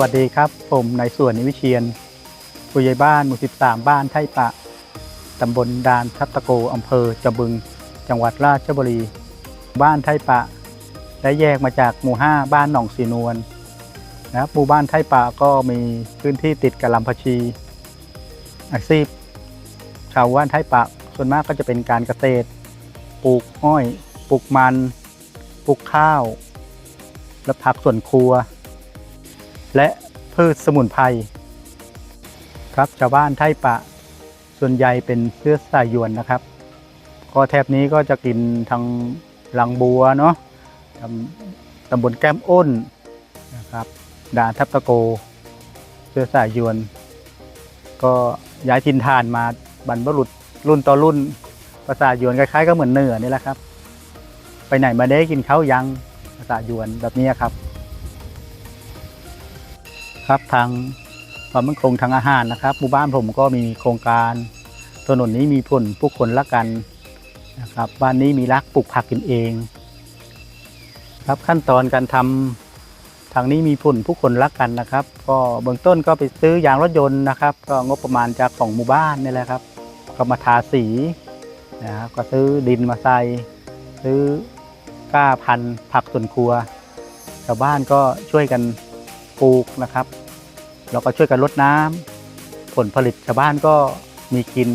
วัสดีครับ ผมนายส่วนนิวิเชียนผู้ใหญ่บ้านหมู่ 13 บ้านไท่ปะ ตำบลดานทับตะโกอำเภอจำบึง จังหวัดราชบุรี บ้านไท่ปะ ได้แยกมาจากหมู่ 5 บ้านหนองสีนวลนะครับหมู่บ้านไท่ปะก็มีพื้นที่ติดกับลำพชี อาชีพชาวบ้านไท่ปะส่วนมากก็จะเป็นการเกษตร ปลูกอ้อย ปลูกมัน ปลูกข้าว และผักสวนครัว และพืชสมุนไพรครับชาวบ้านไทปะส่วนใหญ่เป็นเชื้อสายยวนนะครับ ก็แถบนี้ก็จะกินทางลังบัวเนาะตำบลแก้มอ้นนะครับด่านทับตะโกเชื้อสายยวน ก็ย้ายถิ่นฐานมาบรรพบุรุษรุ่นต่อรุ่นภาษายวนคล้ายๆ ก็เหมือนเนื้อนี่แหละครับ ไปไหนมาได้กินข้าวยังภาษายวนแบบนี้ครับ ครับทางความมั่นคงทางอาหารนะครับหมู่บ้านผมก็มีโครงการถนนนี้มีผลผู้คนละกันนะครับบ้านนี้มีรักปลูกผักกินเอง ครับขั้นตอนการทำทางนี้มีผลผู้คนรักกันนะครับ ก็เบื้องต้นก็ไปซื้อยางรถยนต์นะครับ ก็งบประมาณจากของหมู่บ้านนี่แหละครับ ก็มาทาสีนะครับก็ซื้อดินมาใส่ซื้อก้าพันธุ์ผักสวนครัวชาวบ้านก็ช่วยกัน ปลูกนะครับ แล้วก็ช่วยกันลดน้ำผลผลิตชาวบ้านก็มีกิน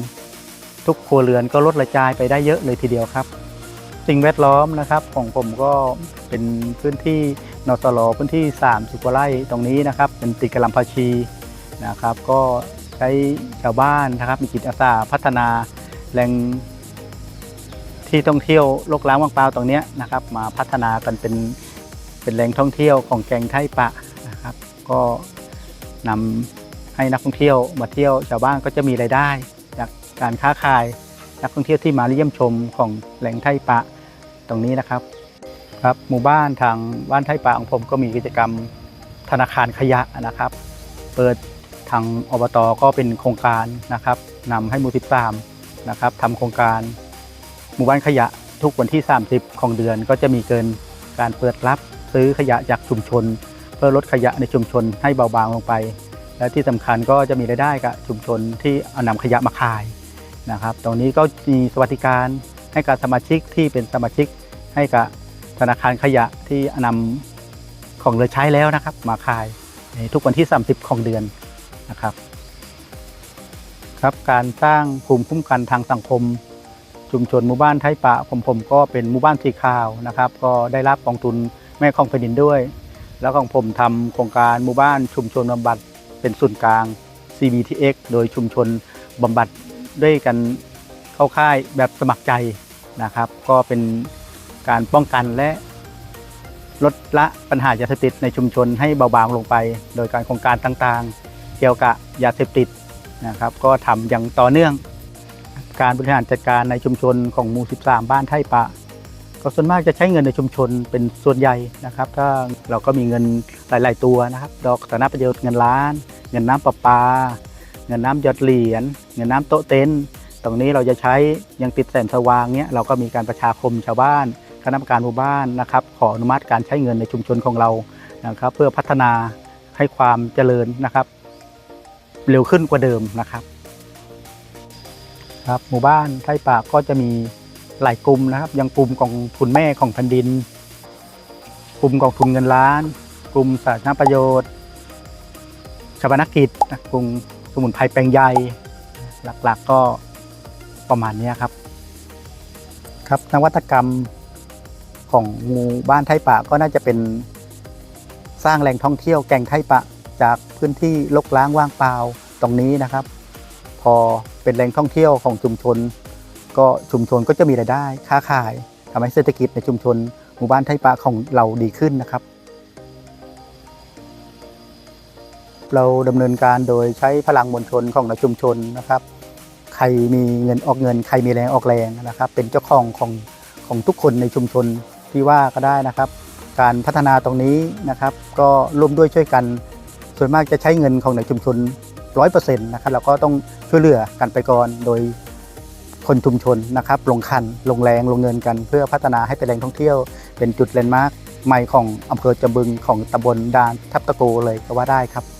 ทุกครัวเรือนก็ลดรายจ่ายไปได้เยอะเลยทีเดียวครับ สิ่งแวดล้อมนะครับของผมก็เป็นพื้นที่นสลพื้นที่ 30กว่าไร่ตรงนี้นะครับ เป็นติดกบลำพาชีนะครับ ก็ใช้ชาวบ้านนะครับ มีจิตอาสาพัฒนาแหล่งที่ท่องเที่ยวโลกล้างว่างเปล่าตรงนี้นะครับ มาพัฒนากันเป็นเป็นแหล่งท่องเที่ยวของแกงไทปะ ก็นำให้นักท่องเที่ยวมาเที่ยวชาวบ้านก็จะมีรายได้ จากการค้าขายนักท่องเที่ยวที่มาเยี่ยมชมของแหล่งไทปะตรงนี้นะครับครับหมู่บ้านทางบ้านไทปะของผมก็มีกิจกรรมธนาคารขยะนะครับ เปิดทางอบตก็เป็นโครงการนะครับนำให้หมู่13นะครับทำโครงการหมู่บ้านขยะทุกวันที่ 30 ของเดือนก็จะมีเกินการเปิดรับซื้อขยะจากชุมชน เพื่อลดขยะในชุมชนให้เบาบางลงไป และที่สำคัญก็จะมีรายได้กับชุมชนที่เอานำขยะมาขายนะครับ ตรงนี้ก็มีสวัสดิการให้กับสมาชิกที่เป็นสมาชิกให้กับธนาคารขยะที่นำของเหลือใช้แล้วนะครับ มาขายในทุกวันที่ 30 ของเดือนนะครับ ครับการสร้างภูมิคุ้มกันทางสังคม ชุมชนหมู่บ้านไทยปะผมผมก็เป็นหมู่บ้านสีขาวนะครับ ก็ได้รับกองทุนแม่ของแผ่นดินด้วย แล้วของผมทำโครงการหมู่บ้านชุมชนบำบัดเป็นศูนย์กลาง CBTX โดยชุมชนบำบัดด้วยกันเข้าค่ายแบบสมัครใจนะครับ ก็เป็นการป้องกันและลดละปัญหายาเสพติดในชุมชนให้เบาบางลงไป โดยการโครงการต่างๆ เกี่ยวกับยาเสพติดนะครับ ก็ทำอย่างต่อเนื่อง การบริหารจัดการในชุมชนของหมู่ 13 บ้านไท่ปะ ก็ส่วนมากจะใช้เงินในชุมชนเป็นส่วนใหญ่นะครับ ถ้าเราก็มีเงินหลาย ๆ ตัวนะครับดอกสาธารณประโยชน์เงินล้าน เงินน้ำประปา เงินน้ำหยดเหรียญเงินน้ำโต๊ะเต็นท์ตรงนี้เราจะใช้ยังติดแสงสว่างเนี้ยเราก็มีการประชาคมชาวบ้านคณะกรรมการหมู่บ้านนะครับ ขออนุมัติการใช้เงินในชุมชนของเรานะครับ เพื่อพัฒนาให้ความเจริญนะครับ เร็วขึ้นกว่าเดิมนะครับ ครับหมู่บ้านไทยปาก็จะมี หลายกลุ่มนะครับ ยังกลุ่มของทุนแม่ของแผ่นดิน กลุ่มกองทุนเงินล้าน กลุ่มสาธารณประโยชน์ชาบนกิจนะกลุ่มสมุนไพรแปลงใหญ่หลักๆก็ประมาณนี้ครับ ครับนวัตกรรมของหมู่บ้านไทยปะก็น่าจะเป็นสร้างแหล่งท่องเที่ยวแก่งไทยปะจากพื้นที่ลกล้างว่างเปล่าตรงนี้นะครับ พอเป็นแหล่งท่องเที่ยวของชุมชน ก็ชุมชนก็จะมีรายได้ค้าขายทำให้เศรษฐกิจในชุมชนหมู่บ้านไทยปะของเราดีขึ้นนะครับ เราดำเนินการโดยใช้พลังมวลชนของในชุมชนนะครับ ใครมีเงินออกเงิน ใครมีแรงออกแรงนะครับ เป็นเจ้าของของของทุกคนในชุมชนที่ว่าก็ได้นะครับ การพัฒนาตรงนี้นะครับ ก็ร่วมด้วยช่วยกัน ส่วนมากจะใช้เงินของในชุมชน100%นะครับเราก็ต้องช่วยเหลือกันไปก่อนโดย คนชุมชนนะครับลงคันลงแรงลงเงินกัน เพื่อพัฒนาให้เป็นแหล่งท่องเที่ยว เป็นจุดแลนด์มาร์คใหม่ของอำเภอจำบึงของตำบลดานทับตะโกเลยก็ว่าได้ครับ